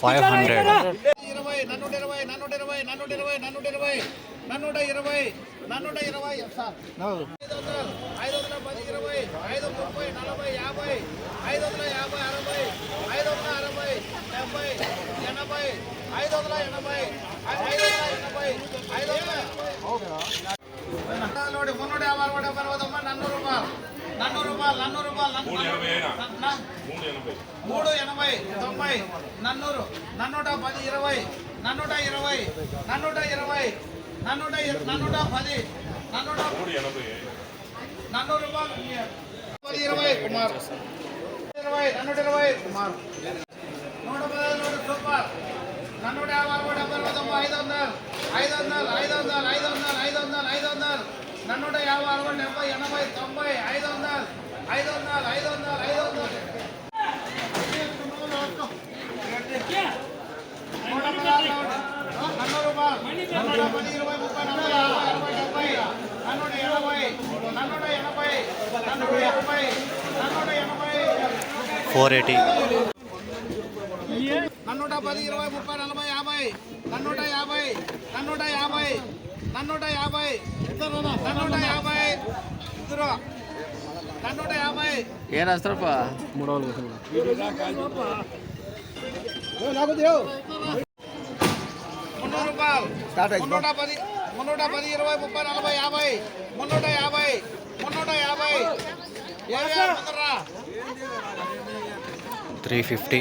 Five hundred ఇరవై నన్నూట ఇరవై నన్నూట ఇరవై నన్నూట ఇరవై నన్నూట ఇరవై నన్నూట ఇరవై నన్నూట ఇరవై సార్ ఐదు వందలు ఐదు వందల పది ఇరవై ఐదు ముప్పై నలభై యాభై ఐదు వందల యాభై అరవై ఐదు వందల అరవై డెబ్బై ఎనభై ఐదు వందల ఎనభై ఐదు వందల ఎనభై ఐదు వందల నూట యాభై అరవై డెబ్బై అరవై తొంభై నన్నూరు రూపాయలు నన్నూరు రూపాయలు నన్నూరు రూపాయలు మూడు ఎనభై తొంభై నన్నూరు నన్నూట పది ఇరవై నన్నూట ఇరవై నన్నూట ఇరవై నన్నూట నన్నూట పది నన్నూట నన్నూరు రూపాయలు. పది ఇరవై కుమార్. ఇరవై నన్నూట ఇరవై కుమార్. నూట పదహైదు నూట సూపర్. నన్నూట యాభై డెబ్బై తొంభై ఐదు వందలు ఐదు వందలు ఐదు వందలు ఐదు వందలు ఐదు వందలు నన్నూట యాభై అరవై డెబ్బై ఎనభై తొంభై ఐదు వందలు ఐదు వందలు ఐదు వందలు ఐదు వందలు నూట పదహారు నన్నూరు రూపాయలు నన్నూట పది ఇరవై ముప్పై నలభై యాభై అరవై డెబ్బై నన్నూట ఎనభై నన్నూట ఎనభై నన్నూట ఎనభై నన్నూట ఎనభై ఫోర్ ఎయిటీ. నన్నూట పది ఇరవై ముప్పై నలభై యాభై నన్నూట యాభై నన్నూట యాభై నన్నూట యాభై నన్నూట యాభై ఇద్దరు. ఏ రాస్తారప్ప రూపాయలు. మున్నూట పది మున్నూట పది ఇరవై ముప్పై నలభై యాభై. మున్నూట యాభై మున్నూట యాభై. Three fifty.